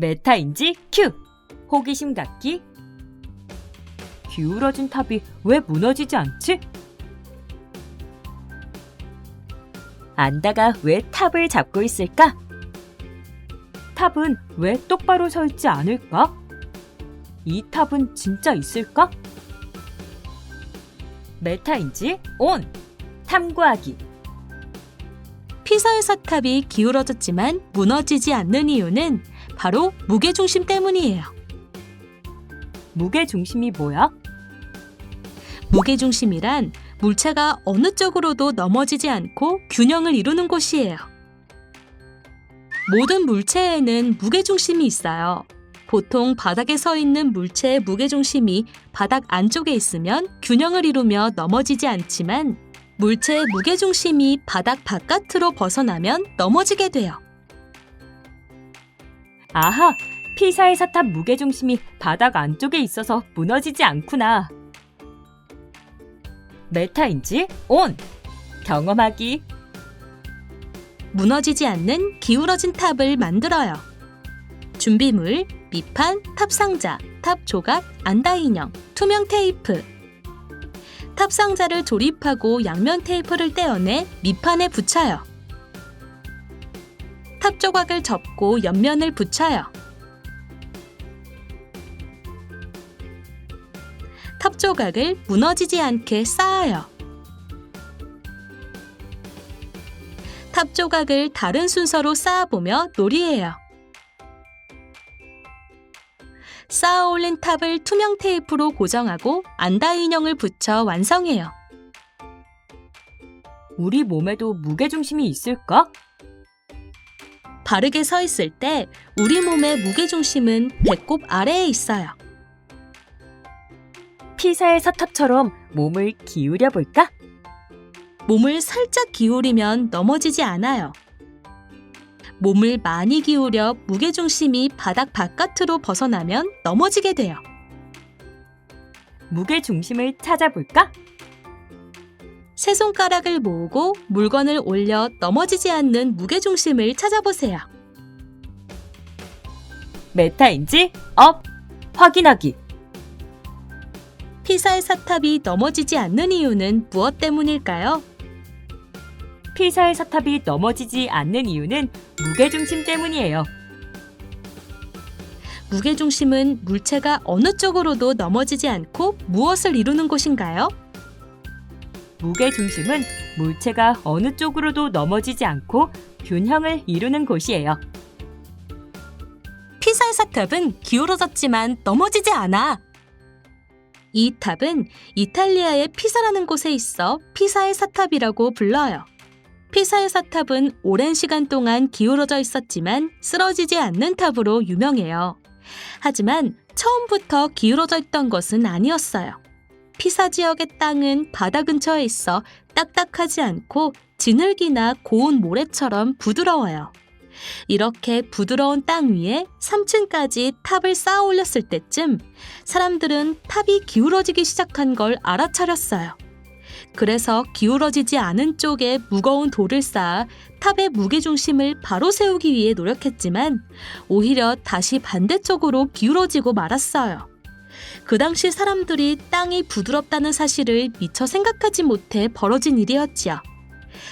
메타인지 큐! 호기심 갖기 기울어진 탑이 왜 무너지지 않지? 안다가 왜 탑을 잡고 있을까? 탑은 왜 똑바로 서 있지 않을까? 이 탑은 진짜 있을까? 메타인지 온! 탐구하기 피사의 사탑이 기울어졌지만 무너지지 않는 이유는 바로 무게중심 때문이에요. 무게 중심이 뭐야? 무게중심이란 물체가 어느 쪽으로도 넘어지지 않고 균형을 이루는 곳이에요. 모든 물체에는 무게중심이 있어요. 보통 바닥에 서 있는 물체의 무게중심이 바닥 안쪽에 있으면 균형을 이루며 넘어지지 않지만 물체의 무게중심이 바닥 바깥으로 벗어나면 넘어지게 돼요. 아하! 피사의 사탑 무게 중심이 바닥 안쪽에 있어서 무너지지 않구나. 메타인지 온! 경험하기 무너지지 않는 기울어진 탑을 만들어요. 준비물, 밑판, 탑 상자, 탑 조각, 안다 인형, 투명 테이프. 탑 상자를 조립하고 양면 테이프를 떼어내 밑판에 붙여요. 탑 조각을 접고 옆면을 붙여요. 탑 조각을 무너지지 않게 쌓아요. 탑 조각을 다른 순서로 쌓아보며 놀이해요. 쌓아 올린 탑을 투명 테이프로 고정하고 안다 인형을 붙여 완성해요. 우리 몸에도 무게 중심이 있을까? 바르게 서 있을 때 우리 몸의 무게중심은 배꼽 아래에 있어요. 피사의 사탑처럼 몸을 기울여 볼까? 몸을 살짝 기울이면 넘어지지 않아요. 몸을 많이 기울여 무게중심이 바닥 바깥으로 벗어나면 넘어지게 돼요. 무게 중심을 찾아볼까? 세 손가락을 모으고 물건을 올려 넘어지지 않는 무게중심을 찾아보세요. 메타인지 업! 확인하기 피사의 사탑이 넘어지지 않는 이유는 무엇 때문일까요? 피사의 사탑이 넘어지지 않는 이유는 무게 중심 때문이에요. 무게중심은 물체가 어느 쪽으로도 넘어지지 않고 무엇을 이루는 곳인가요? 무게 중심은 물체가 어느 쪽으로도 넘어지지 않고 균형을 이루는 곳이에요. 피사의 사탑은 기울어졌지만 넘어지지 않아. 이 탑은 이탈리아의 피사라는 곳에 있어 피사의 사탑이라고 불러요. 피사의 사탑은 오랜 시간 동안 기울어져 있었지만 쓰러지지 않는 탑으로 유명해요. 하지만 처음부터 기울어져 있던 것은 아니었어요. 피사 지역의 땅은 바다 근처에 있어 딱딱하지 않고 진흙이나 고운 모래처럼 부드러워요. 이렇게 부드러운 땅 위에 3층까지 탑을 쌓아 올렸을 때쯤 사람들은 탑이 기울어지기 시작한 걸 알아차렸어요. 그래서 기울어지지 않은 쪽에 무거운 돌을 쌓아 탑의 무게중심을 바로 세우기 위해 노력했지만 오히려 다시 반대쪽으로 기울어지고 말았어요. 그 당시 사람들이 땅이 부드럽다는 사실을 미처 생각하지 못해 벌어진 일이었지요.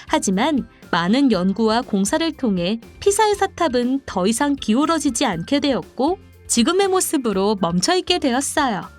하지만 많은 연구와 공사를 통해 피사의 사탑은 더 이상 기울어지지 않게 되었고 지금의 모습으로 멈춰 있게 되었어요.